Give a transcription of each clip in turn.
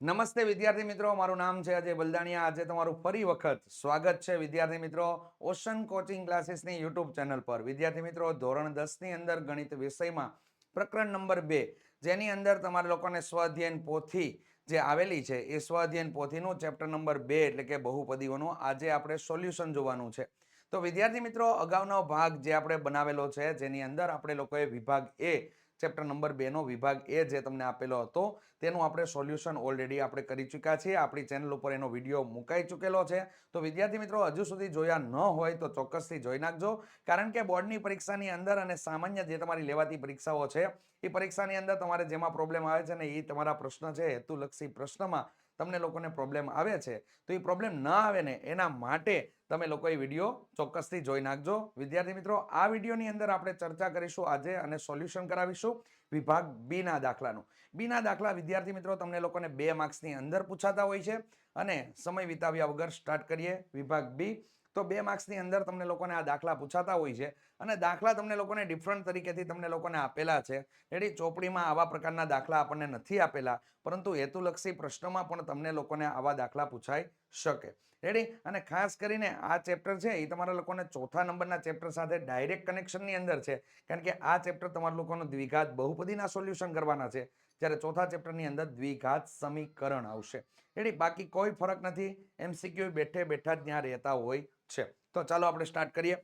નમસ્તે વિદ્યાર્થી મિત્રો, મારું નામ છે અજય બલદાણિયા. આજે તમારું ફરી વખત સ્વાગત છે વિદ્યાર્થી મિત્રો ઓશન કોચિંગ ક્લાસીસની યુટ્યુબ ચેનલ પર. વિદ્યાર્થી મિત્રો, ધોરણ દસની અંદર ગણિત વિષયમાં પ્રકરણ નંબર બે, જેની અંદર તમારા લોકોને સ્વાધ્યયન પોથી જે આવેલી છે, એ સ્વાધ્યયન પોથીનું ચેપ્ટર નંબર બે, એટલે કે બહુપદીઓનું આજે આપણે સોલ્યુશન જોવાનું છે. તો વિદ્યાર્થી મિત્રો, અગાઉનો ભાગ જે આપણે બનાવેલો છે, જેની અંદર આપણે લોકોએ વિભાગ એ ચેપ્ટર નંબર બે નો વિભાગ એ જે તમને આપેલો હતો, તેનું આપણે સોલ્યુશન ઓલરેડી આપણે કરી ચૂક્યા છીએ. આપણી ચેનલ ઉપર એનો વીડિયો મુકાઈ ચૂકેલો છે. તો વિદ્યાર્થી મિત્રો, હજુ સુધી જોયા ન હોય તો ચોક્કસથી જોઈ નાખજો. કારણ કે બોર્ડની પરીક્ષાની અંદર અને સામાન્ય જે તમારી લેવાતી પરીક્ષાઓ છે, એ પરીક્ષાની અંદર તમારે જેમાં પ્રોબ્લેમ આવે છે ને એ તમારા પ્રશ્ન છે, હેતુલક્ષી પ્રશ્નમાં તમને લોકોને પ્રોબ્લેમ આવે છે, તો એ પ્રોબ્લેમ ન આવે ને એના માટે તમે લોકો એ વીડિયો ચોક્કસથી જોઈ નાખજો. વિદ્યાર્થી મિત્રો, આ વિડીયોની અંદર આપણે ચર્ચા કરીશું આજે અને સોલ્યુશન કરાવીશું વિભાગ બીના દાખલાનું. બીના દાખલા વિદ્યાર્થી મિત્રો, તમને લોકોને બે માર્ક્સની અંદર પૂછાતા હોય છે અને સમય વિતાવ્યા વગર સ્ટાર્ટ કરીએ વિભાગ બી. તો બે માર્ક્સની અંદર તમને લોકોને આ દાખલા પૂછાતા હોય છે. અને દાખલા તમને લોકોને ડિફરન્ટ તરીકેથી તમને લોકોને આપેલા છે. એડી ચોપડીમાં આવા પ્રકારના દાખલા આપણને નથી આપેલા, પરંતુ હેતુલક્ષી પ્રશ્નોમાં પણ તમને લોકોને આવા દાખલા પૂછાઈ શકે. રેડી? અને ખાસ કરીને આ ચેપ્ટર છે, એ તમારા લોકોને ચોથા નંબરના ચેપ્ટર સાથે ડાયરેક્ટ કનેક્શનની અંદર છે. કારણ કે આ ચેપ્ટર તમારા લોકોનો દ્વિઘાત બહુપદીના સોલ્યુશન કરવાના છે. જ્યારે ચોથા ચેપ્ટરની અંદર દ્વિઘાત સમીકરણ આવશે. રેડી? બાકી કોઈ ફરક નથી. એમસીક્યુ બેઠે બેઠા જ ત્યાં રહેતા હોય છે. તો ચાલો આપણે સ્ટાર્ટ કરીએ.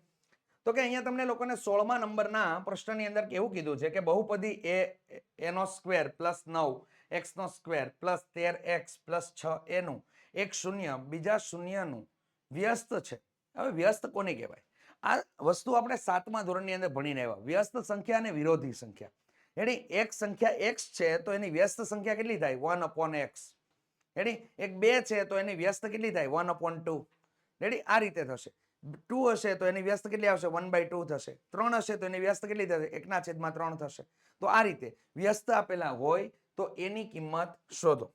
તો કે અહીંયા તમને લોકોને સોળમા નંબરના પ્રશ્નની અંદર કેવું કીધું છે કે બહુપદી એ એનો સ્ક્વેર પ્લસ નવ એક્સનો સ્ક્વેર પ્લસ તેર એક્સ પ્લસ છ એનું, એક શૂન્ય, બીજા શૂન્યનું, વ્યસ્ત છે. હવે વ્યસ્ત કોને કહેવાય? આ વસ્તુ આપણે સાતમા ધોરણની અંદર ભણીને આવ્યા. વ્યસ્ત સંખ્યા અને વિરોધી સંખ્યા. એની એક સંખ્યા એક્સ છે તો એની વ્યસ્ત સંખ્યા કેટલી થાય? One upon x. રેડી? એક બે છે તો એની વ્યસ્ત કેટલી થાય? One upon two. રેડી? આ રીતે થશે. ટુ હશે તો એની વ્યસ્ત કેટલી આવશે? વન બાય ટુ થશે. ત્રણ હશે તો એની વ્યસ્ત કેટલી થશે? એકના છેદમાં ત્રણ થશે. તો આ રીતે વ્યસ્ત આપેલા હોય તો એની કિંમત શોધો.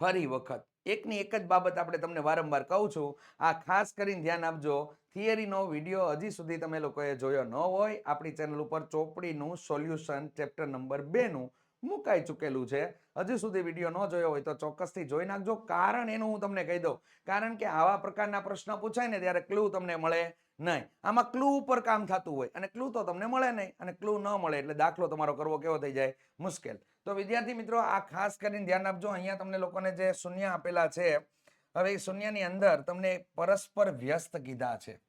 ફરી વખત, એકની એક જ બાબત આપણે તમને વારંવાર કહું છું. આ ખાસ કરીને ધ્યાન આપજો, થિયરીનો વીડિયો હજી સુધી તમે લોકોએ જોયો ન હોય, આપણી ચેનલ ઉપર ચોપડીનું સોલ્યુશન, ચેપ્ટર નંબર બેનું મુકાઈ ચૂકેલું છે. હજુ સુધી વીડિયો ન જોયો હોય તો ચોક્કસથી જોઈ નાખજો. કારણ એનું હું તમને કહી દઉં. કારણ કે આવા પ્રકારના પ્રશ્ન પૂછાય ને ત્યારે ક્લુ તમને મળે નહીં. આમાં ક્લુ ઉપર કામ થતું હોય અને ક્લુ તો તમને મળે નહીં અને ક્લુ ન મળે એટલે દાખલો તમારો કરવો કેવો થઈ જાય? મુશ્કેલ. તો વિદ્યાર્થી મિત્રો, આ ખાસ કરીને ધ્યાન આપજો. અહીંયા તમને લોકોને જે શૂન્ય આપેલા છે, હવે એ શૂન્યની અંદર તમને પરસ્પર વ્યસ્ત કીધા છે.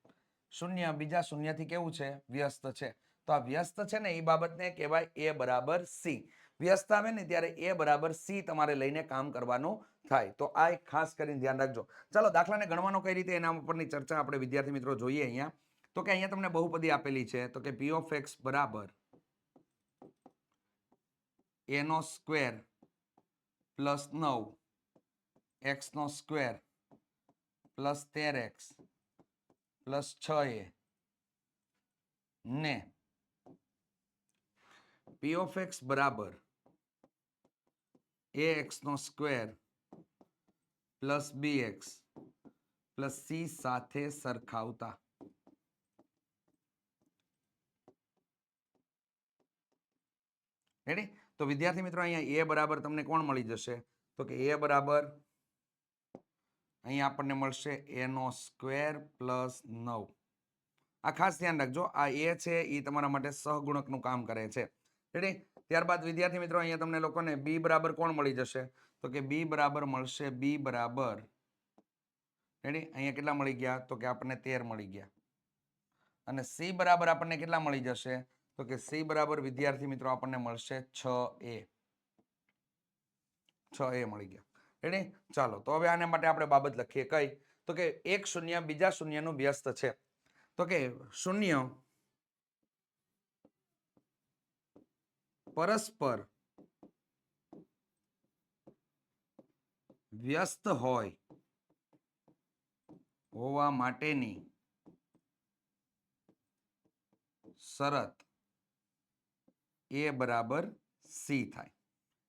શૂન્ય બીજા શૂન્યથી કેવું છે? વ્યસ્ત છે. તો આ વ્યસ્ત છે ને એ બાબતને કહેવાય એ બરાબર સી વ્યસ્ત આવે ને ત્યારે એ બરાબર સી તમારે લઈને કામ કરવાનું થાય. તો આ એક ખાસ કરીને ધ્યાન રાખજો. ચાલો, દાખલાને ગણવાનો કઈ રીતે એના ઉપરની ચર્ચા આપણે વિદ્યાર્થી મિત્રો જોઈએ અહીંયા. તો કે અહીંયા તમને બહુપદી આપેલી છે. તો કે પી ઓફ એક્સ બરાબર એનો સ્ક્વેર પ્લસ નવ એક્સનો સ્ક્વેર પ્લસ તેર એક્સ પ્લસ છ એ ને પી ઓફ એક્સ બરાબર એ એક્સનો square plus b x plus c સાથે સરખાવતા. રેડી તો વિદ્યાર્થી મિત્રો, અહીંયા એ બરાબર તમને કોણ મળી જશે? તો કે એ બરાબર અહીંયા આપણને મળશે એનો સ્ક્વેર પ્લસ નવ. આ ખાસ ધ્યાન રાખજો, આ એ છે એ તમારા માટે સહગુણકનું કામ કરે છે. રેડી ત્યારબાદ, વિદ્યાર્થી મિત્રો, અહીંયા તમને લોકોને બી બરાબર કોણ મળી જશે? તો કે બી બરાબર મળશે બી બરાબર. રેડી અહીંયા કેટલા મળી ગયા? તો કે આપણને તેર મળી ગયા. અને સી બરાબર આપણને કેટલા મળી જશે? તો કે સી બરાબર, વિદ્યાર્થી મિત્રો, આપણને મળશે છ એ છ એ મળી ગયા. રેડી ચાલો, તો હવે આના માટે આપણે બાબત લખીએ. કઈ? તો કે એક શૂન્ય બીજા શૂન્યનું વ્યસ્ત છે. તો કે શૂન્ય પરસ્પર વ્યસ્ત હોય હોવા માટેની શરત એ બરાબર સી થાય.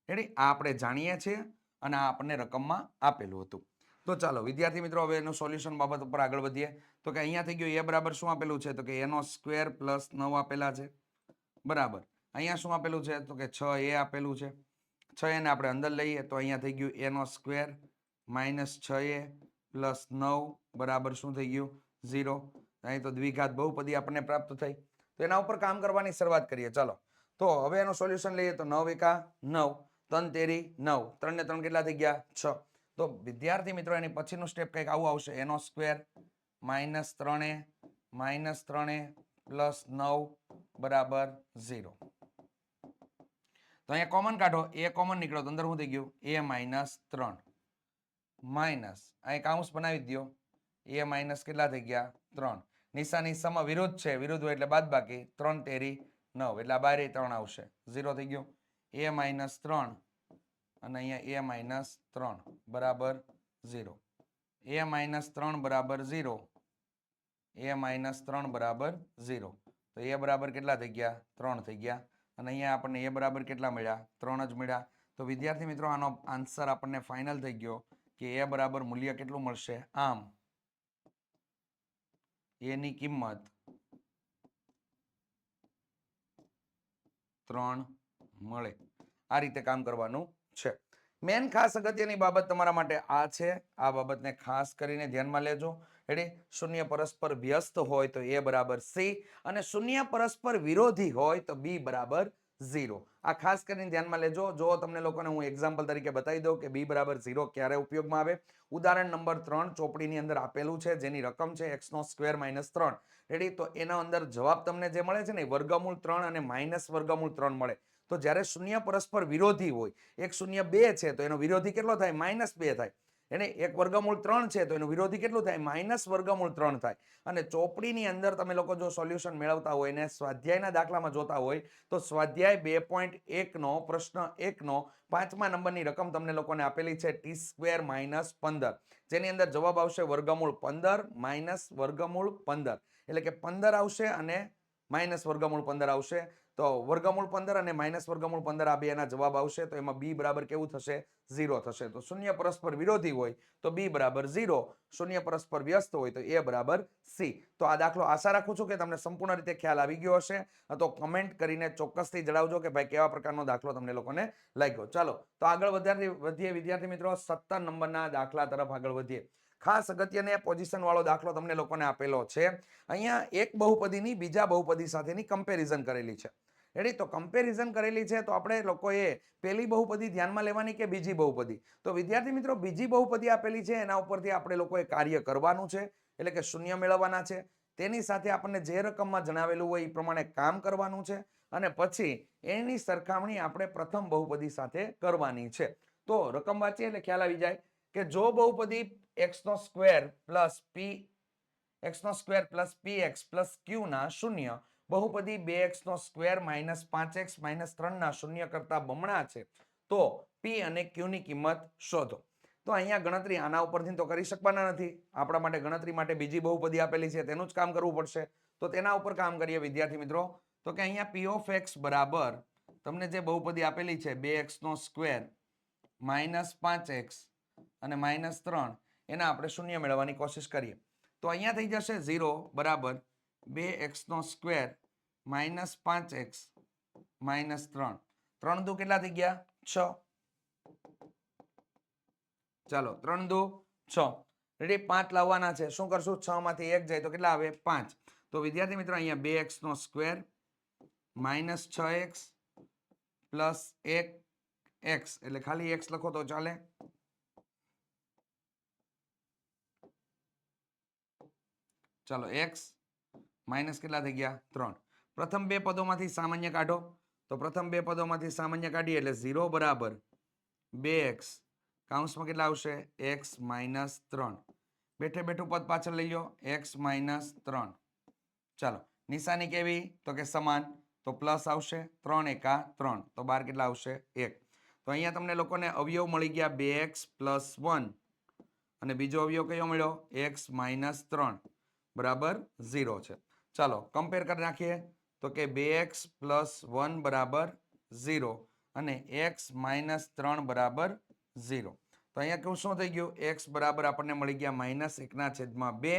એટલે આપણે જાણીએ છીએ અને આ આપણને રકમમાં આપેલું હતું. તો ચાલો, વિદ્યાર્થી મિત્રો, હવે એનું સોલ્યુશન બાબત ઉપર આગળ વધીએ. તો કે અહીંયા થઈ ગયું એ બરાબર શું આપેલું છે? તો કે એનો સ્ક્વેર પ્લસ નવ આપેલા છે. બરાબર. અહીંયા શું આપેલું છે? તો કે છ એ આપેલું છે. છ એને આપણે અંદર લઈએ તો અહીંયા થઈ ગયું એનો સ્ક્વેર માઇનસ છ એ પ્લસ નવ બરાબર શું થઈ ગયું? ઝીરો. અહીં તો દ્વિઘાત બહુપદી આપણને પ્રાપ્ત થઈ. તો એના ઉપર કામ કરવાની શરૂઆત કરીએ. ચાલો. તો હવે એનું સોલ્યુશન લઈએ તો નવ એકા નવ, ત્રણ તેરી નવ. ત્રણ ને ત્રણ કેટલા થઈ ગયા? છ. તો વિદ્યાર્થી મિત્રો, એની પછીનું સ્ટેપ કંઈક આવું આવશે. એનો સ્ક્વેર માઇનસ ત્રણે માઇનસ ત્રણે પ્લસ નવ બરાબર ઝીરો. તો અહીંયા કોમન કાઢો. એ કોમન નીકળ્યો તો અંદર શું થઈ ગયું? એ માઇનસ ત્રણ. માઇનસ અહીં કાઉન્સ બનાવી દો એ માઇનસ કેટલા થઈ ગયા? ત્રણ. નિશાની સમ વિરુદ્ધ છે. વિરુદ્ધ હોય એટલે બાદ બાકી ત્રણ તેરી નવ. એટલે બારે ત્રણ આવશે. ઝીરો થઈ ગયું. એ માઇનસ ત્રણ. અને અહીંયા એ માઇનસ ત્રણ. બરાબર ઝીરો એ માઇનસ ત્રણ બરાબર ઝીરો એ માઇનસ ત્રણ બરાબર ઝીરો તો એ બરાબર કેટલા થઈ ગયા? ત્રણ થઈ ગયા. અને અહીંયા આપણને એ બરાબર કેટલા મળ્યા? ત્રણ જ મળ્યા. તો વિદ્યાર્થી મિત્રો, આનો આન્સર આપણને ફાઇનલ થઈ ગયો કે એ બરાબર મૂલ્ય કેટલું મળશે? આમ. એની કિંમત ત્રણ મળે. આ રીતે કામ કરવાનું છે. મેન ખાસ અગત્યની બાબત તમારા માટે આ છે. આ બાબતને ખાસ કરીને ધ્યાનમાં લેજો. રેડી શૂન્ય પરસ્પર વ્યસ્ત હોય તો એ બરાબર સી અને શૂન્ય પરસ્પર વિરોધી હોય તો બી બરાબર ઝીરો. આ ખાસ કરીને ધ્યાનમાં લેજો. જો તમને લોકોને હું એક્ઝામ્પલ તરીકે બતાવી દઉં કે બી બરાબર ઝીરો ક્યારે ઉપયોગમાં આવે? ઉદાહરણ નંબર ત્રણ ચોપડીની અંદર આપેલું છે, જેની રકમ છે એક્સનો સ્ક્વેર માઇનસ ત્રણ. રેડી તો એના અંદર જવાબ તમને જે મળે છે ને વર્ગમૂળ ત્રણ અને માઇનસ વર્ગમૂળ ત્રણ મળે. તો જ્યારે શૂન્ય પરસ્પર વિરોધી હોય, એક શૂન્ય બે છે તો એનો વિરોધી કેટલો થાય? માઇનસ બે થાય. એને એક વર્ગમૂળ ત્રણ છે તો એનું વિરોધી કેટલું થાય? માઇનસ વર્ગમૂળ ત્રણ થાય. અને ચોપડીની અંદર તમે લોકો જો સોલ્યુશન મેળવતા હોય ને સ્વાધ્યાયના દાખલામાં જોતા હોય, તો સ્વાધ્યાય બે પોઈન્ટ એકનો, પ્રશ્ન એકનો, પાંચમા નંબરની રકમ તમને લોકોને આપેલી છે ટી સ્ક્વેર માઇનસ પંદર. જેની અંદર જવાબ આવશે વર્ગમૂળ પંદર, માઇનસ વર્ગમૂળ પંદર. એટલે કે પંદર આવશે અને માઇનસ વર્ગમૂળ પંદર આવશે. તો વર્ગમૂળ પંદર અને માઇનસ વર્ગમૂળ પંદર આ બે એના જવાબ આવશે, તો એમાં બી બરાબર કેવું થશે? ઝીરો થશે. તો શૂન્ય પરસ્પર વિરોધી હોય, તો બી બરાબર ઝીરો. શૂન્ય પરસ્પર વ્યસ્ત હોય, તો એ બરાબર સી. તો આ દાખલો આશા રાખું છું કે તમને સંપૂર્ણ રીતે ખ્યાલ આવી ગયો હશે. તો કમેન્ટ કરીને ચોક્કસથી જણાવજો કે ભાઈ કેવા પ્રકારનો દાખલો તમને લોકોને લાગ્યો. ચાલો, તો આગળ વધારે વધીએ વિદ્યાર્થી મિત્રો. સત્તર નંબરના દાખલા તરફ આગળ વધીએ. ખાસ અગત્યને પોઝિશનવાળો દાખલો તમને લોકોને આપેલો છે. અહીંયા એક બહુપદીની બીજા બહુપદી સાથેની કમ્પેરિઝન કરેલી છે. રેડી તો કમ્પેરિઝન કરેલી છે તો આપણે લોકોએ પહેલી બહુપદી ધ્યાનમાં લેવાની કે બીજી બહુપદી? તો વિદ્યાર્થી મિત્રો, બીજી બહુપદી આપેલી છે, એના ઉપરથી આપણે લોકોએ કાર્ય કરવાનું છે, એટલે કે શૂન્ય મેળવવાના છે. તેની સાથે આપણને જે રકમમાં જણાવેલું હોય એ પ્રમાણે કામ કરવાનું છે અને પછી એની સરખામણી આપણે પ્રથમ બહુપદી સાથે કરવાની છે. તો રકમ વાંચીએ એટલે ખ્યાલ આવી જાય કે જો બહુપદી એક્સ નો સ્ક્વેર પ્લસ પી એક્સનો square plus p x plus ક્યુના શૂન્ય. બહુપદી બે એક્સનો સ્ક્વેર માઇનસ પાંચ એક્સ માઇનસ ત્રણના શૂન્ય કરતા બમણા છે. તો પી અને ક્યુની કિંમત શોધો. તો અહીંયા ગણતરી આના ઉપરથી તો કરી શકવાના નથી. આપણા માટે ગણતરી માટે બીજી બહુપદી આપેલી છે, તેનું જ કામ કરવું પડશે. તો તેના ઉપર કામ કરીએ વિદ્યાર્થી મિત્રો. તો કે અહીંયા પી ઓફ એક્સ બરાબર, તમને જે બહુપદી આપેલી છે, બે એક્સનો સ્ક્વેર માઇનસ પાંચ એક્સ અને માઇનસ ત્રણ એના આપણે શૂન્ય મેળવવાની કોશિશ કરીએ. તો અહીંયા થઈ જશે ઝીરો બરાબર બે એક્સનો સ્ક્વેર માઇનસ પાંચ એક્સ માઇનસ ત્રણ. ત્રણ દુ કેટલા થઈ ગયા? છ. ચાલો, ત્રણ દુ છ. રેડી પાંચ લાવવાના છે. શું કરશું? છ માંથી એક જાય તો કેટલા આવે? પાંચ. તો વિદ્યાર્થી મિત્રો, અહીંયા બે એક્સનો સ્ક્વેર માઇનસ છ એક્સ પ્લસ એક એક્સ. એટલે ખાલી એક્સ લખો તો ચાલે. ચાલો એક્સ માઇનસ કેટલા થઈ ગયા? ત્રણ. પ્રથમ બે પદોમાંથી સામાન્ય કાઢો. તો પ્રથમ બે પદોમાંથી સામાન્ય કાઢીએ એટલે ઝીરો બરાબર બે એક્સ કાઉન્સમાં કેટલા આવશે? એક્સ માઇનસ ત્રણ. બેઠે બેઠું પદ પાછળ લઈ લો. એક્સ માઇનસ ત્રણ. ચાલો, નિશાની કેવી? તો કે સમાન. તો પ્લસ આવશે ત્રણ એકા ત્રણ. તો બાર કેટલા આવશે? એક. તો અહીંયા તમને લોકોને અવયવ મળી ગયા બે એક્સ પ્લસ વન અને બીજો અવયવ કયો મળ્યો? એક્સ માઇનસ ત્રણ. બરાબર ઝીરો છે. ચાલો કમ્પેર કરી નાખીએ. તો કે બે એક્સ પ્લસ વન બરાબર ઝીરો અને એક્સ માઇનસ ત્રણ બરાબર ઝીરો. તો અહીંયા કેવું શું થઈ ગયું? એક્સ બરાબર આપણને મળી ગયા માઇનસ એકના છેદમાં બે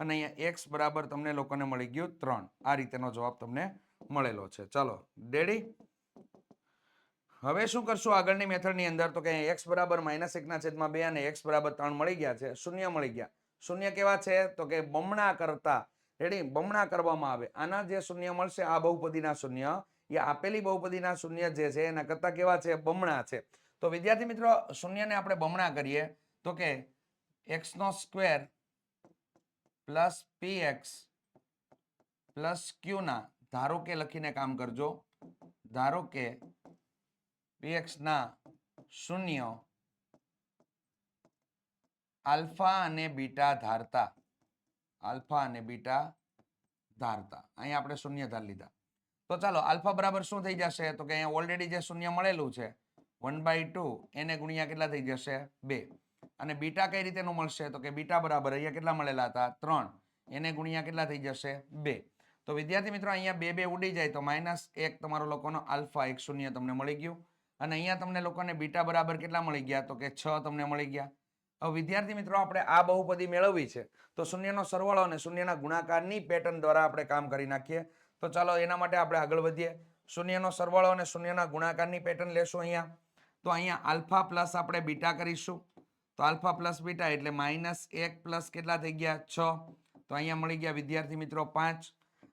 અને અહીંયા એક્સ બરાબર તમને લોકોને મળી ગયું ત્રણ. આ રીતેનો જવાબ તમને મળેલો છે. ચાલો ડેડી હવે શું કરશું? આગળની મેથડની અંદર તો કે એક્સ બરાબર માઇનસ એકના છેદમાં બે અને એક્સ બરાબર ત્રણ મળી ગયા છે. શૂન્ય મળી ગયા. શૂન્ય કેવા છે? તો કે બમણા કરતા. રેડી બમણા કરવામાં આવે. આના જે શૂન્ય મળશે, આ બહુપદીના શૂન્ય. એ આપેલી બહુપદીના શૂન્ય જે છે, એના કરતા કેવા છે? બમણા છે. તો વિદ્યાર્થી મિત્રો, શૂન્યને આપણે બમણા કરીએ. તો કે એક્સ નો square plus p x plus ક્યુના ધારો કે લખીને કામ કરજો. ધારો કે પી ના શૂન્ય આલ્ફા અને બીટા ધારતા. આલ્ફા અને બીટા ધારતા. અહીંયા આપણે શૂન્ય ધાર લીધા. તો ચાલો, આલ્ફા બરાબર શું થઈ જશે? તો કે અહીંયા ઓલરેડી જે શૂન્ય મળેલું છે વન બાય ટુ એને ગુણ્યા કેટલા થઈ જશે? બે. અને બીટા કઈ રીતેનું મળશે? તો કે બીટા બરાબર અહીંયા કેટલા મળેલા હતા? ત્રણ. એને ગુણ્યા કેટલા થઈ જશે? બે. તો વિદ્યાર્થી મિત્રો, અહીંયા બે બે ઉડી જાય તો માઇનસ એક તમારો લોકોનો આલ્ફા એક શૂન્ય તમને મળી ગયું. અને અહીંયા તમને લોકોને બીટા બરાબર કેટલા મળી ગયા? તો કે છ તમને મળી ગયા. હવે વિદ્યાર્થી મિત્રો, આપણે આ બહુપદી મેળવવી છે. તો શૂન્યનો સરવાળો અને શૂન્યના ગુણાકારની પેટર્ન દ્વારા આપણે કામ કરી નાખીએ. તો ચાલો એના માટે આપણે આગળ વધીએ. શૂન્યનો સરવાળો અને શૂન્યના ગુણાકારની પેટર્ન લેશું અહીંયા. તો અહીંયા આલ્ફા પ્લસ આપણે બીટા કરીશું. તો આલ્ફા પ્લસ બીટા એટલે માઇનસ એક પ્લસ કેટલા થઈ ગયા? છ. તો અહીંયા મળી ગયા વિદ્યાર્થી મિત્રો પાંચ.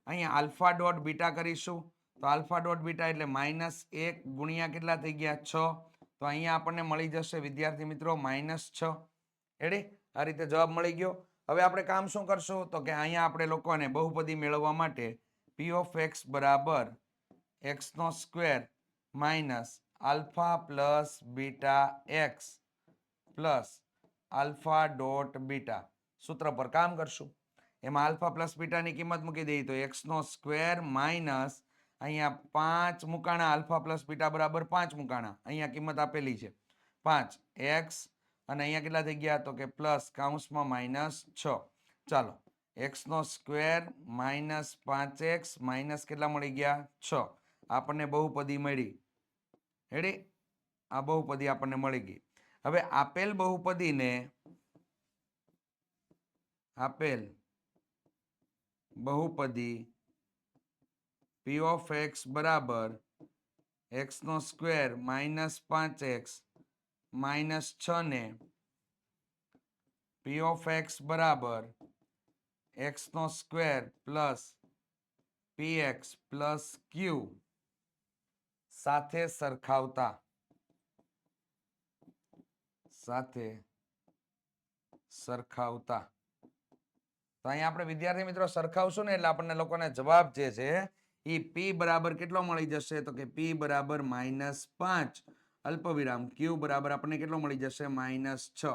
અહીંયા આલ્ફા ડોટ બીટા કરીશું. તો આલ્ફા ડોટ બીટા એટલે માઇનસ એક ગુણ્યા કેટલા થઈ ગયા? છ. તો અહીંયા આપણને મળી જશે વિદ્યાર્થી મિત્રો માઇનસ છ. રેડી આ રીતે જવાબ મળી ગયો. હવે આપણે કામ શું કરશું? તો કે અહીંયા આપણે લોકોને બહુપદી મેળવવા માટે પી ઓફ એક્સ બરાબર એક્સનો square minus alpha plus beta x plus alpha dot beta સૂત્ર પર કામ કરશું. એમાં આલ્ફા પ્લસ બીટાની કિંમત મૂકી દઈએ તો એક્સનો સ્ક્વેર માઇનસ અહીંયા પાંચ મુકાણા આલ્ફા પ્લસ બીટા બરાબર પાંચ મુકાણા. અહીંયા કિંમત આપેલી છે. પાંચ એક્સ અને અહીંયા કેટલા થઈ ગયા તો કે પ્લસ કાઉન્સમાં માઇનસ છ. ચાલો એક્સનો સ્ક્વેર માઇનસ પાંચ એક્સ માઇનસ કેટલા મળી ગયા? છ. આપણને બહુપદી મળી. હેડી આ બહુપદી આપણને મળી ગઈ. હવે આપેલ બહુપદીને આપેલ બહુપદી પી ઓફ એક્સ બરાબર એક્સનો સ્ક્વેર માઇનસ પાંચ એક્સ માઇનસ છ ને પી ઓફ એક્સ બરાબર એક્સ નો square plus p x plus q સાથે સરખાવતા. સાથે સરખાવતા. તો અહીંયા આપણે વિદ્યાર્થી મિત્રો સરખાવશું ને એટલે આપણને લોકોને જવાબ જે છે એ પી બરાબર કેટલો મળી જશે? તો કે પી બરાબર માઇનસ પાંચ. અલ્પવિરામ ક્યુ બરાબર આપણને કેટલો મળી જશે? માઇનસ છ.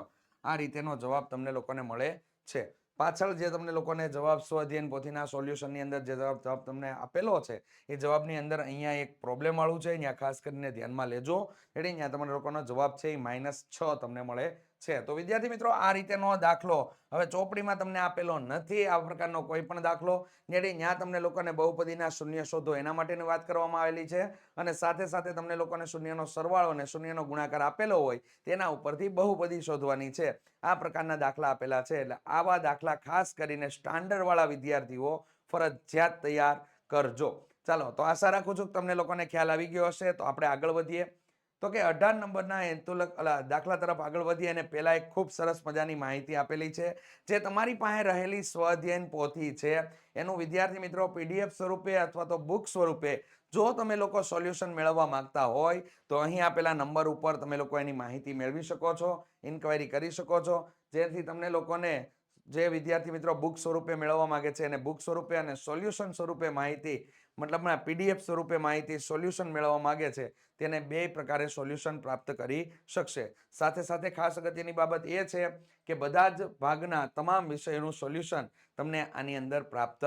આ રીતેનો જવાબ તમને લોકોને મળે છે. પાછળ જે તમને લોકોને જવાબ સ્વ અધ્યયન પોથીના સોલ્યુશનની અંદર જે જવાબ જવાબ તમને આપેલો છે, એ જવાબની અંદર અહીંયા એક પ્રોબ્લેમ વાળું છે. ત્યાં ખાસ કરીને ધ્યાનમાં લેજો. એટલે અહીંયા તમને લોકોનો જવાબ છે એ માઇનસ છ તમને મળે છે. તો વિદ્યાર્થી મિત્રો, આ રીતેનો દાખલો હવે ચોપડીમાં તમને આપેલો નથી. આ પ્રકારનો કોઈ પણ દાખલો. જેથી ત્યાં તમને લોકોને બહુપદીના શૂન્ય શોધો. એના માટેની વાત કરવામાં આવેલી છે. અને સાથે સાથે તમને લોકોને શૂન્યનો સરવાળો અને શૂન્યનો ગુણાકાર આપેલો હોય, તેના ઉપરથી બહુપદી શોધવાની છે. આ પ્રકારના દાખલા આપેલા છે. એટલે આવા દાખલા ખાસ કરીને સ્ટાન્ડર્ડવાળા વિદ્યાર્થીઓ ફરજિયાત તૈયાર કરજો. ચાલો, તો આશા રાખું છું કે તમને લોકોને ખ્યાલ આવી ગયો હશે. તો આપણે આગળ વધીએ. તો કે અઢાર નંબરના એન્તુલક દાખલા તરફ આગળ વધીએ અને પહેલાં એક ખૂબ સરસ મજાની માહિતી આપેલી છે, જે તમારી પાસે રહેલી સ્વઅધ્યયન પોથી છે. એનું વિદ્યાર્થી મિત્રો પીડીએફ સ્વરૂપે અથવા તો બુક સ્વરૂપે જો તમે લોકો સોલ્યુશન મેળવવા માંગતા હોય, તો અહીં આપેલા નંબર ઉપર તમે લોકો એની માહિતી મેળવી શકો છો, ઇન્ક્વાયરી કરી શકો છો. જેથી તમને લોકોને જે વિદ્યાર્થી મિત્રો બુક સ્વરૂપે મેળવવા માંગે છે એને બુક સ્વરૂપે અને સોલ્યુશન સ્વરૂપે માહિતી મતલબમાં પીડીએફ સ્વરૂપે માહિતી સોલ્યુશન મેળવવા માંગે છે, તેને બે પ્રકારે સોલ્યુશન પ્રાપ્ત કરી શકશે. સાથે સાથે ખાસ અગત્યની બાબત એ છે કે બધા જ ભાગના તમામ વિષયોનું સોલ્યુશન તમને આની અંદર પ્રાપ્ત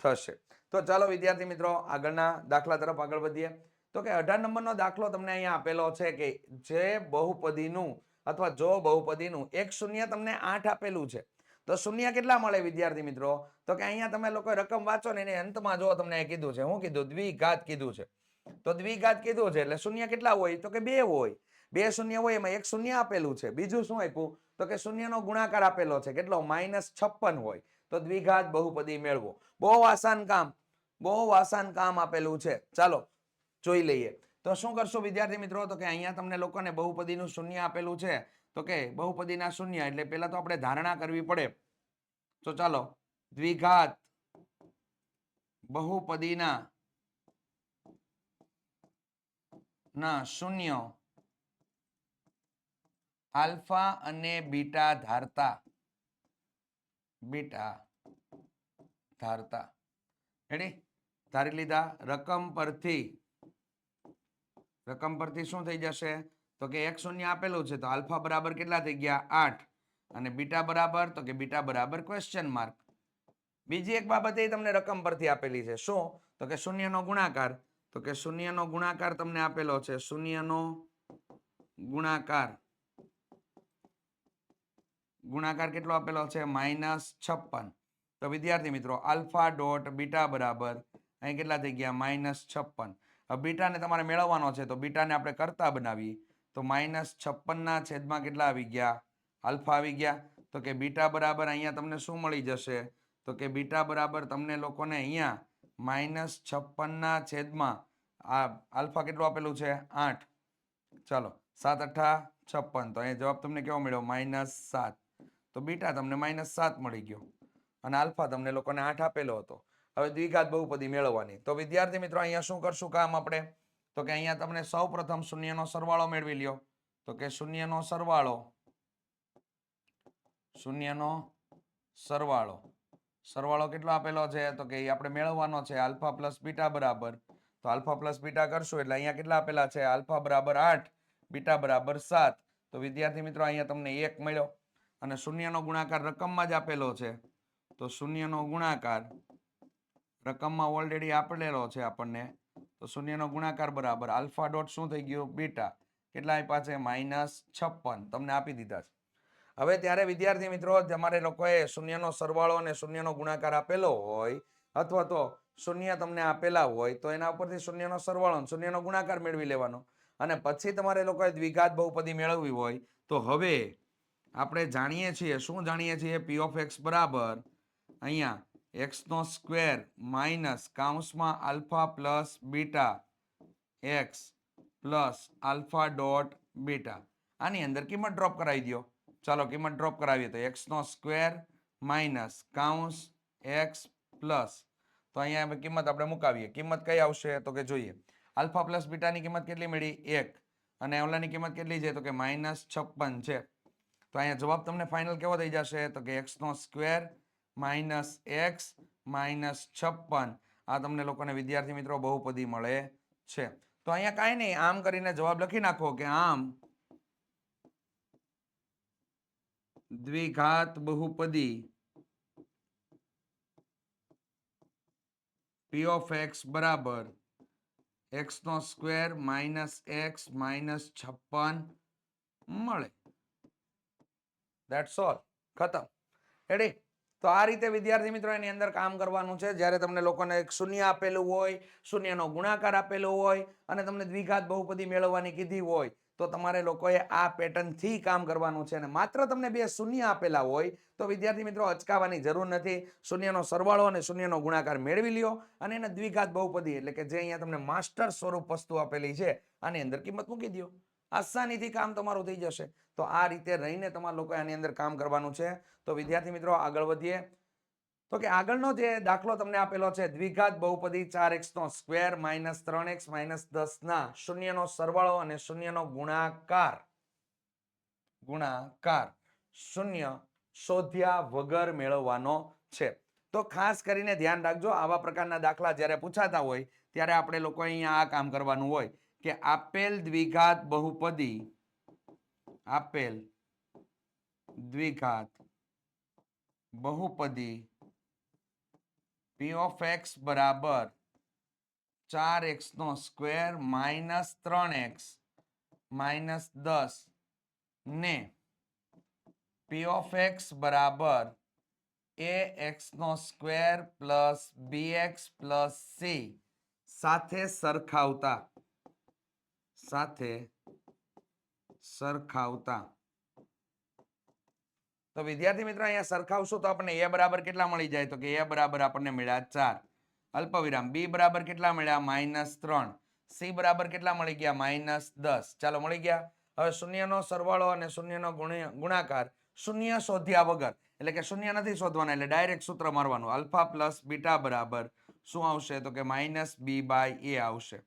થશે. તો ચાલો વિદ્યાર્થી મિત્રો, આગળના દાખલા તરફ આગળ વધીએ. તો કે અઢાર નંબરનો દાખલો તમને અહીંયા આપેલો છે કે જે બહુપદીનું અથવા જો બહુપદીનું એક શૂન્ય તમને આઠ આપેલું છે. તો શૂન્ય કેટલા મળે વિદ્યાર્થી મિત્રો? તો કે અહીંયા તમે લોકો રકમ વાંચો ને એને અંતમાં જો તમને કીધું છે. શું કીધું? દ્વિઘાત કીધું છે. તો દ્વિઘાત કીધું છે એટલે શૂન્ય કેટલા હોય? તો કે બે હોય. બે શૂન્ય હોય એમાં એક શૂન્ય આપેલું છે. બીજું શું આપ્યું? તો કે શૂન્યનો ગુણાકાર આપેલો છે. કેટલો? માઇનસ છપ્પન હોય. તો દ્વિઘાત બહુપદી મેળવો. બહુ આસાન કામ. બહુ આસાન કામ આપેલું છે. ચાલો, જોઈ લઈએ. તો શું કરશું વિદ્યાર્થી મિત્રો? તો કે અહીંયા તમને લોકોને બહુપદીનું શૂન્ય આપેલું છે. તો કે બહુપદીના શૂન્ય. એટલે પહેલા તો આપણે ધારણા કરવી પડે. તો ચાલો દ્વિઘાત બહુપદીના ના શૂન્ય આલ્ફા અને બીટા ધારતા બીટા ધારતા. રેડી ધારી લીધા. રકમ પરથી રકમ પરથી શું થઈ જશે? તો કે એક શૂન્ય આપેલું છે, તો આલ્ફા બરાબર કેટલા થઈ ગયા? આઠ. અને બીટા બરાબર, તો કે બીટા બરાબર ક્વેશ્ચન માર્ક બીજી એક બાબત એ તમને રકમ પરથી આપેલી છે. શું? તો કે શૂન્યનો ગુણાકાર. તો કે શૂન્યનો ગુણાકાર તમને આપેલો છે. શૂન્યનો ગુણાકાર. ગુણાકાર કેટલો આપેલો છે? માઇનસ છપ્પન. તો વિદ્યાર્થી મિત્રો, આલ્ફા ડોટ બીટા બરાબર. અહીં કેટલા થઈ ગયા? માઇનસ છપ્પન. હવે બીટાને તમારે મેળવવાનો છે, તો બીટાને આપણે કરતા બનાવીએ. તો માઇનસ છપ્પનના છેદમાં કેટલા આવી ગયા? આલ્ફા આવી ગયા. તો કે બીટા બરાબર અહીંયા તમને શું મળી જશે? તો કે બીટા બરાબર તમને લોકોને અહીંયા માઇનસ છપ્પનના છેદમાં આ આલ્ફા કેટલું આપેલું છે? આઠ. ચાલો, સાત અઠ્ઠા છપ્પન. તો અહીંયા જવાબ તમને કેવો મળ્યો? માઇનસ સાત. તો બીટા તમને માઇનસ સાત મળી ગયો. અને આલ્ફા તમને લોકોને આઠ આપેલો હતો. હવે દ્વિઘાત બહુપદી મેળવવાની. તો વિદ્યાર્થી મિત્રો, અહીંયા શું કરશું કામ આપણે? તો કે અહીંયા તમને સૌ પ્રથમ શૂન્યનો સરવાળો મેળવી લ્યો. તો કે શૂન્યનો સરવાળો. શૂન્યનો સરવાળો. સરવાળો કેટલો આપેલો છે? તો કે એ આપણે મેળવવાનો છે આલ્ફા પ્લસ બીટા બરાબર. તો આલ્ફા પ્લસ બીટા કરશું એટલે અહીંયા કેટલા આપેલા છે? આલ્ફા બરાબર આઠ, બીટા બરાબર સાત. તો વિદ્યાર્થી મિત્રો, અહીંયા તમને એક મળ્યો. અને શૂન્યનો ગુણાકાર રકમમાં જ આપેલો છે. તો શૂન્યનો ગુણાકાર રકમમાં ઓલરેડી આપેલો છે આપણને. તો શૂન્યનો ગુણાકાર બરાબર આલ્ફા ડોટ શું થઈ ગયું? બીટા. કેટલા આપ્યા છે? માઇનસ છપ્પન. તમને આપી દીધા છે. હવે ત્યારે વિદ્યાર્થી મિત્રો તમારે લોકોએ શૂન્યનો સરવાળો અને શૂન્યનો ગુણાકાર આપેલો હોય, અથવા તો શૂન્ય તમને આપેલા હોય, તો એના ઉપરથી શૂન્યનો સરવાળો શૂન્યનો ગુણાકાર મેળવી લેવાનો. અને પછી તમારે લોકોએ દ્વિઘાત બહુપદી મેળવવી હોય, તો હવે આપણે જાણીએ છીએ, શું જાણીએ છીએ? પી ઓફ એક્સ બરાબર અહીંયા એક્સનો square minus કાઉન્સમાં alpha plus beta x plus alpha dot beta. આની અંદર કિંમત ડ્રોપ કરાવી દો ચાલો કિંમત ડ્રોપ કરાવીએ તો એક્સ નો સ્ક્વેર માઇનસ કાઉન્સ એક્સ પ્લસ તો અહીંયા કિંમત આપણે મુકાવીએ. કિંમત કઈ આવશે તો કે જોઈએ. આલ્ફા પ્લસ બીટાની કિંમત કેટલી મળી? એક. અને ઓલાની કિંમત કેટલી છે? તો કે માઇનસ છપ્પન છે. તો અહીંયા જવાબ તમને ફાઇનલ કેવો થઈ જશે? તો કે એક્સ નો સ્ક્વેર માઇનસ એક્સ માઇનસ છપ્પન. આ તમને લોકોને વિદ્યાર્થી મિત્રો બહુપદી મળે છે. તો અહીંયા કાંઈ નહીં. આમ કરીને જવાબ લખી નાખો કે આમ દ્વિઘાત બહુપદી પી ઓફ એક્સ બરાબર. એક્સ નો સ્ક્વેર માઇનસ એક્સ માઇનસ છપ્પન મળે. દેટ્સ ઓલ ખતમ. રેડી તો આ રીતે વિદ્યાર્થી મિત્રો એની અંદર કામ કરવાનું છે. જ્યારે તમને લોકોને એક શૂન્ય આપેલું હોય, શૂન્યનો ગુણાકાર આપેલો હોય અને તમને દ્વિઘાત બહુપદી મેળવવાની કીધી હોય તો તમારે લોકોએ આ પેટર્નથી કામ કરવાનું છે અને માત્ર તમને બે શૂન્ય આપેલા હોય તો વિદ્યાર્થી મિત્રો અચકાવાની જરૂર નથી. શૂન્યનો સરવાળો અને શૂન્યનો ગુણાકાર મેળવી લ્યો અને એને દ્વિઘાત બહુપદી એટલે કે જે અહીંયા તમને માસ્ટર સ્વરૂપ વસ્તુ આપેલી છે, આની અંદર કિંમત મૂકી દો આસાનીથી કામ તમારું થઈ જશે. તો આ રીતે રહીને તમારા લોકોએ આની અંદર કામ કરવાનું છે. તો વિદ્યાર્થી મિત્રો આગળ વધીએ. તો કે આગળનો જે દાખલો તમને આપેલો છે, દ્વિઘાત બહુપદી ચાર એક્સ નો સ્ક્વેર માઇનસ ત્રણ એક્સ માઇનસ દસ ના શૂન્યનો સરવાળો અને શૂન્યનો ગુણાકાર. ગુણાકાર. શૂન્ય શોધ્યા વગર મેળવવાનો છે. તો ખાસ કરીને ધ્યાન રાખજો, આવા પ્રકારના દાખલા જ્યારે પૂછાતા હોય, ત્યારે આપણે લોકો અહીંયા આ કામ કરવાનું હોય કે આપેલ દ્વિઘાત બહુપદી, આપેલ દ્વિઘાત બહુપદી પી ઓફ એક્સ બરાબર ચાર એક્સ નો સ્ક્વેર માઇનસ ત્રણ એક્સ માઇનસ દસ ને પી ઓફ એક્સ બરાબર a x no square plus b x plus c સાથે સરખાવતા સાથે સરખાવતા તો વિદ્યાર્થી મિત્રો અહીંયા સરખાવશું તો આપણને એ બરાબર કેટલા મળી જાય? તો કે એ બરાબર આપણને મળ્યા ચાર. અલ્પવિરામ. બી બરાબર કેટલા મળ્યા? માઇનસ ત્રણ. સી બરાબર કેટલા મળી ગયા? માઇનસ દસ. ચાલો મળી ગયા. હવે શૂન્યનો સરવાળો અને શૂન્યનો ગુણાકાર શૂન્ય શોધ્યા વગર. એટલે કે શૂન્ય નથી શોધવાના, એટલે ડાયરેક્ટ સૂત્ર મારવાનું. આલ્ફા પ્લસ બીટા બરાબર શું આવશે? તો કે માઇનસ બી બાય એ આવશે.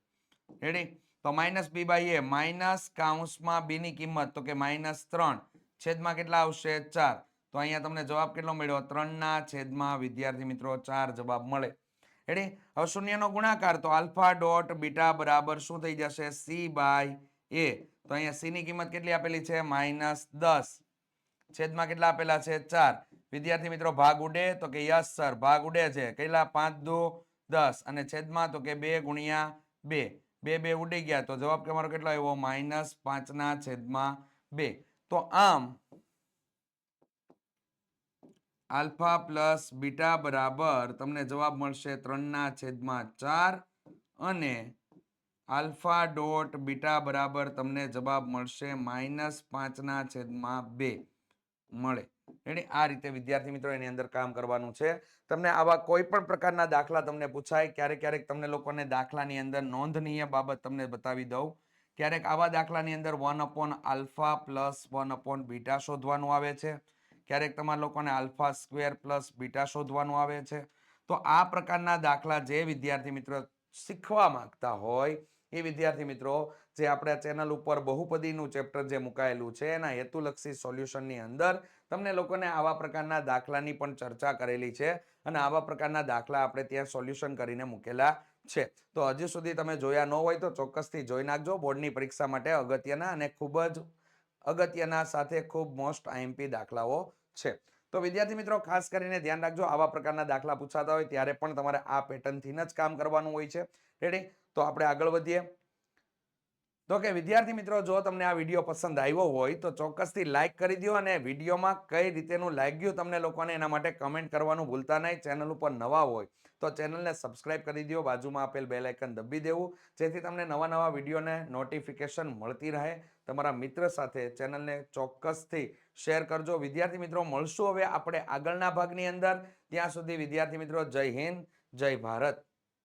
રેડી? તો minus b by a, minus કાઉન્સમાં બીની કિંમત, તો કે માઇનસ ત્રણ. છેદમાં કેટલા આવશે? ચાર. તો અહીંયા તમને જવાબ કેટલો મળ્યો? ત્રણના છેદમાં, વિદ્યાર્થી મિત્રો, ચાર જવાબ મળે. એટલે હવે શૂન્યનો ગુણાકાર. તો આલ્ફા ડોટ બીટા બરાબર શું થઈ જશે? C by a. તો અહીંયા સી ની કિંમત કેટલી આપેલી છે? માઇનસ દસ. છેદમાં કેટલા આપેલા છે? ચાર. વિદ્યાર્થી મિત્રો, ભાગ ઉડે તો કે યસ, સર. ભાગ ઉડે છે. કેટલા? પાંચ, દો, દસ. અને છેદમાં તો કે બે ગુણ્યા બે. બે બે ઉડી ગયા. તો જવાબ તમારો કેટલો આવ્યો? માઇનસ પાંચના છેદમાં બે. તો આમ, આલ્ફા પ્લસ બીટા બરાબર તમને જવાબ મળશે ત્રણના છેદમાં ચાર અને આલ્ફા ડોટ બીટા બરાબર તમને જવાબ મળશે માઇનસ પાંચના છેદમાં બે. મળે. એટલે આ રીતે વિદ્યાર્થી મિત્રો એની અંદર કામ કરવાનું છે. તમને આવા કોઈ પણ પ્રકારના દાખલા તમને પૂછાય, ક્યારેક ક્યારેક તમને લોકોને દાખલાની અંદર નોંધનીય બાબત તમને બતાવી દઉં. ક્યારેક આવા દાખલાની અંદર one upon alpha plus one upon beta શોધવાનું આવે છે. ક્યારેક તમારા લોકોને આલ્ફા સ્ક્વેર પ્લસ બીટા શોધવાનું આવે છે. તો આ પ્રકારના દાખલા જે વિદ્યાર્થી મિત્રો શીખવા માંગતા હોય, એ વિદ્યાર્થી મિત્રો જે આપણા ચેનલ ઉપર બહુપદીનું ચેપ્ટર જે મુકાયેલું છે, એના હેતુલક્ષી સોલ્યુશનની અંદર તમને લોકોને આવા પ્રકારના દાખલાની પણ ચર્ચા કરેલી છે. અને આવા પ્રકારના દાખલા આપણે ત્યાં સોલ્યુશન કરીને મૂકેલા છે. તો હજુ સુધી તમે જોયા ન હોય તો ચોક્કસથી જોઈ નાખજો. બોર્ડની પરીક્ષા માટે અગત્યના અને ખૂબ જ અગત્યના સાથે ખૂબ મોસ્ટ આઈએમપી દાખલાઓ છે. તો વિદ્યાર્થી મિત્રો, ખાસ કરીને ધ્યાન રાખજો, આવા પ્રકારના દાખલા પૂછાતા હોય ત્યારે પણ તમારે આ પેટર્નથી જ કામ કરવાનું હોય છે. રેડી તો આપણે આગળ વધીએ. તો કે વિદ્યાર્થી મિત્રો, જો તમને આ વીડિયો પસંદ આવ્યો હોય, તો ચોક્કસથી લાઈક કરી દો અને વિડીયોમાં કઈ રીતેનું લાગ્યું તમને લોકોને એના માટે કમેન્ટ કરવાનું ભૂલતા નહીં. ચેનલ ઉપર નવા હોય, તો ચેનલને સબસ્ક્રાઇબ કરી દો બાજુમાં આપેલ બે લાઇકન દબી દેવું, જેથી તમને નવા નવા વિડીયોને નોટિફિકેશન મળતી રહે. તમારા મિત્ર સાથે ચેનલને ચોક્કસથી શેર કરજો. વિદ્યાર્થી મિત્રો, મળશું હવે આપણે આગળના ભાગની અંદર. ત્યાં સુધી વિદ્યાર્થી મિત્રો, જય હિન્દ, જય ભારત.